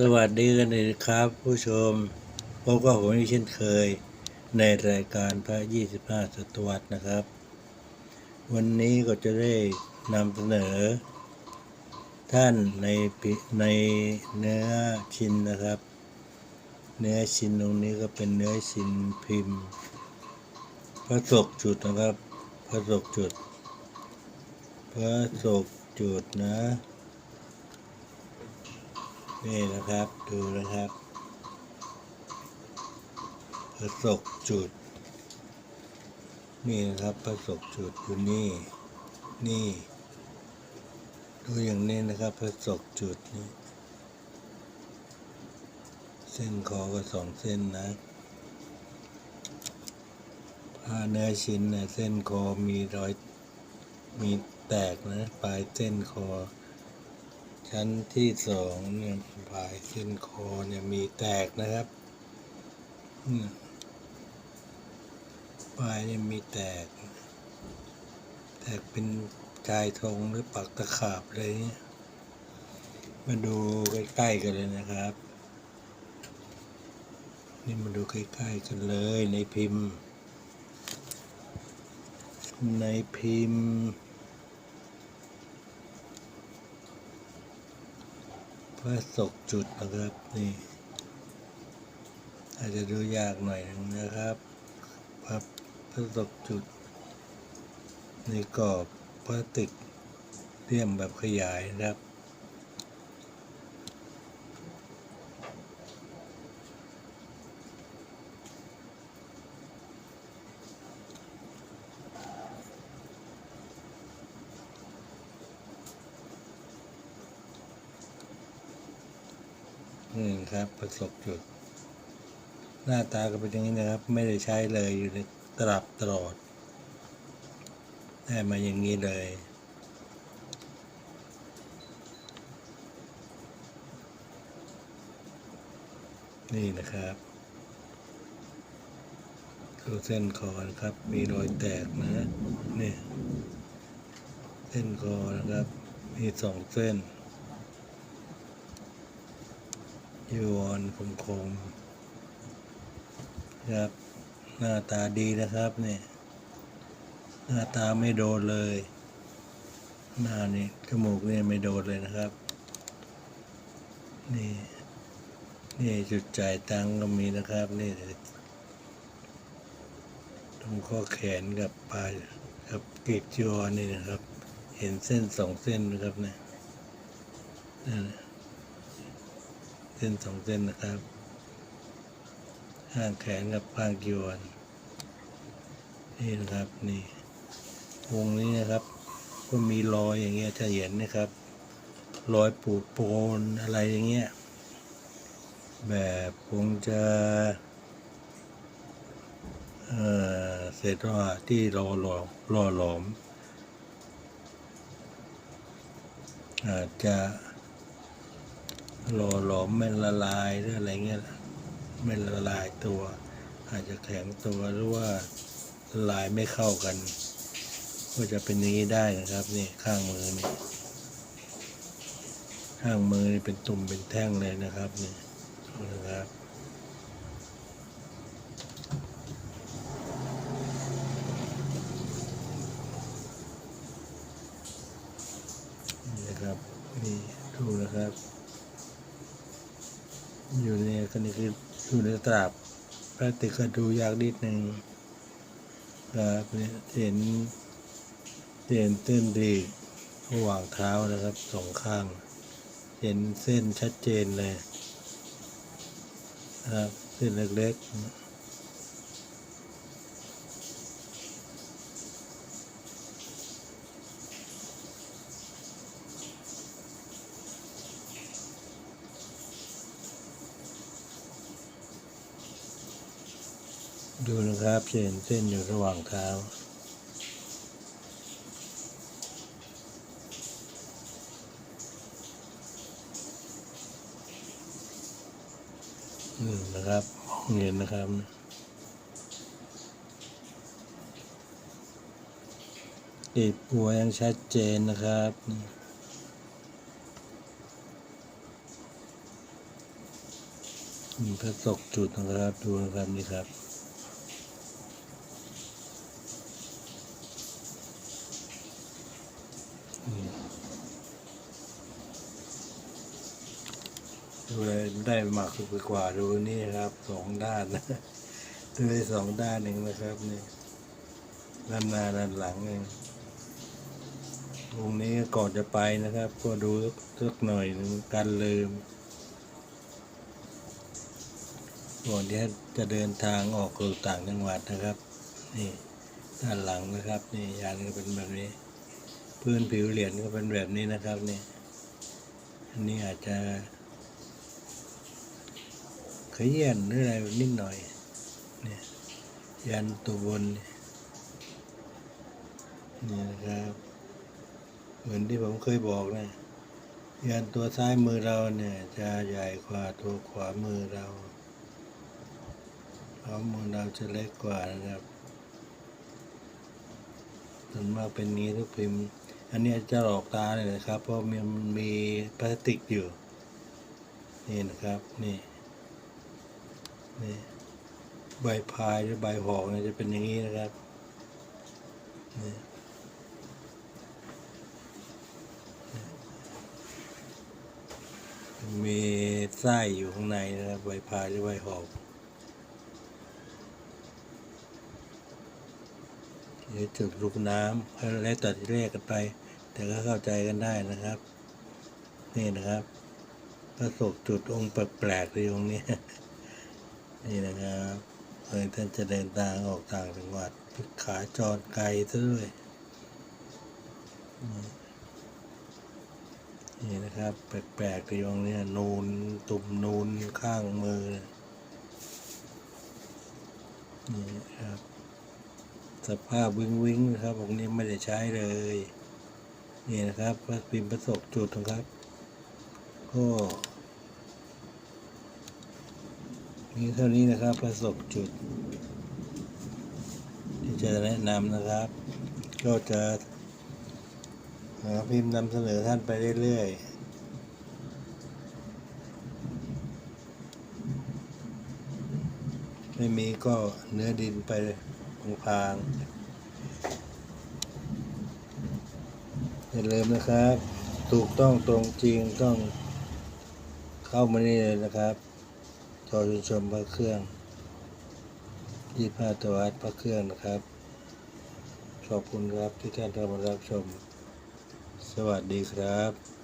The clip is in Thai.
สวัสดีกันเลยครับ ผู้ชมพบกับผมอีเช่นเคย ในรายการพระ 25ศตวรรษนะครับ วันนี้ก็จะได้นำเสนอ ท่านในในเนื้อชิ้นนะครับ เนื้อชิ้นตรงนี้ก็เป็นเนื้อชิ้นพิมพ์ พระศกจุดนะครับ พระศกจุด พระศกจุดนะ นี่นะครับดูนะครับประสกจุด นี่นะครับประสกจุดอยู่นี่ นี่ ดูอย่างนี้นะครับประสกจุดนี่เส้นคอก็สองเส้นนะผ้าเนื้อชิ้นเนี่ยเส้นคอมีรอยมีแตกนะปลายเส้นคอ ชั้นที่สองเนี่ยปลายเส้นคอเนี่ยมีแตกนะครับปลายเนี่ยมีแตก แตกเป็นกายทงหรือปักตะขาบอะไรเนี่ยมาดูใกล้ๆกันเลยนะครับ นี่มาดูใกล้ๆกันเลยในพิมพ์ ในพิมพ์ พื่อศกจุดนะครับนี่ อาจจะดูยากหน่อยนึงนะครับพับเพื่อศกจุด ในกรอบพลาสติกเลี่ยมแบบขยายนะครับ นี่ครับประสบจุด หน้าตาก็เป็นอย่างนี้นะครับ ไม่ได้ใช้เลยอยู่ในตลับตลอด ได้มาอย่างนี้เลยนี่นะครับดูเส้นคอนะครับ มีรอยแตกนะนี่เส้นคอนะครับ มีสองเส้น ยวนคมคมครับ หน้าตาดีนะครับเนี่ย หน้าตาไม่โดนเลย หน้านี่จมูกนี่ไม่โดนเลยนะครับ นี่ นี่จุดจ่ายตังก็มีนะครับนี่ตรงข้อแขนกับปลายกับกีบจีวรนี่นะครับ เห็นเส้นสองเส้นนะครับเนี่ยนั่นน่ะ เส้นสองเส้นนะครับข้างแขนกับข้างกีวนนี่นะครับนี่วงนี้นะครับ ก็มีรอยอย่างเงี้ยจะเห็นนะครับ รอยปูดโปนอะไรอย่างเงี้ยแบบคงจะเอ่อเศษว่าที่รอหลอมรอหลอมอาจจะ หล่อหลอมไม่ละลายหรืออะไรเงี้ยไม่ละลายตัว อาจจะแข็งตัวหรือว่าละลายไม่เข้ากัน ก็จะเป็นอย่างนี้ได้นะครับนี่ข้างมือนี่ข้างมือนี่เป็นตุ่มเป็นแท่งเลยนะครับนี่นะครับนี่นะครับนี่ดูนะครับ อยู่ในกรณีคืออยู่ในตราบพลาสติกก็ดูยากนิดนึงครับเนี่ยเห็นเห็นเส้นดีระหว่างเท้านะครับสองข้าง เห็นเส้นชัดเจนเลยนะครับเส้นเล็กๆ ดูนะครับจะเห็นเส้นอยู่ระหว่างเท้า อืมนะครับมองเห็นนะครับอีบหัวยังชัดเจนนะครับมีพระศกจุดนะครับดูนะครับนี่ครับ เลยได้มากไปกว่าดูนี่ครับสองด้านนะดูได้สองด้านเองนะครับนี่ด้านหน้าด้านหลังเองตรงนี้ก่อนจะไปนะครับ ก็ดูสักหน่อยหนึ่งการลืมก่อนที่จะเดินทางออกสู่ต่างจังหวัดนะครับ นี่ด้านหลังนะครับ นี่ยานก็เป็นแบบนี้ พื้นผิวเหรียญก็เป็นแบบนี้นะครับนี่อันนี้อาจจะ ขยี้นหรืออะไรนิดหน่อยเนี่ยยันตัวบนเนี่ยนี่นะครับ เหมือนที่ผมเคยบอกนะยันตัวซ้ายมือเราเนี่ย จะใหญ่กว่าตัวขวามือเราขวามือเราจะเล็กกว่านะครับส่วนมากเป็นนี้ทุกพิมพ์ อันนี้จะหลอกตาเลยนะครับ เพราะมันมีพลาสติกอยู่ นี่นะครับ นี่ นี่ใบพายหรือใบหอกเนี่ยจะเป็นอย่างนี้นะครับนี่มีไส้อยู่ข้างในนะครับใบพายหรือใบหอกเดี๋ยวจุดลูกน้ำแล้วแต่ที่เลขกันไป แต่ก็เข้าใจกันได้นะครับ นี่นะครับพระศกจุดองค์แปลกๆเลยองค์นี้ นี่นะครับเพื่อท่านจะเดินทางออกต่างจังหวัดขาจรไกลซะด้วย นี่นะครับ แปลกๆเลยองนี้นูนตุ่มนูนข้างมือ นี่ครับ สภาพวิงวิงนะครับองนี้ไม่ได้ใช้เลย นี่นะครับพระพิมพ์ประสบจุดนะครับ ก็ มีเท่านี้นะครับประสบจุด ที่จะแนะนำนะครับ ก็จะหาพิมพ์นำเสนอท่านไปเรื่อยๆไม่มีก็เนื้อดินไปพางๆอย่าลืมนะครับ ถูกต้องตรงจริงต้องเข้ามานี่เลยนะครับ จอชนชมพระเครื่องยี่ห้าตัววัดพระเครื่องนะครับ ขอบคุณครับที่ท่านรับรับชม สวัสดีครับ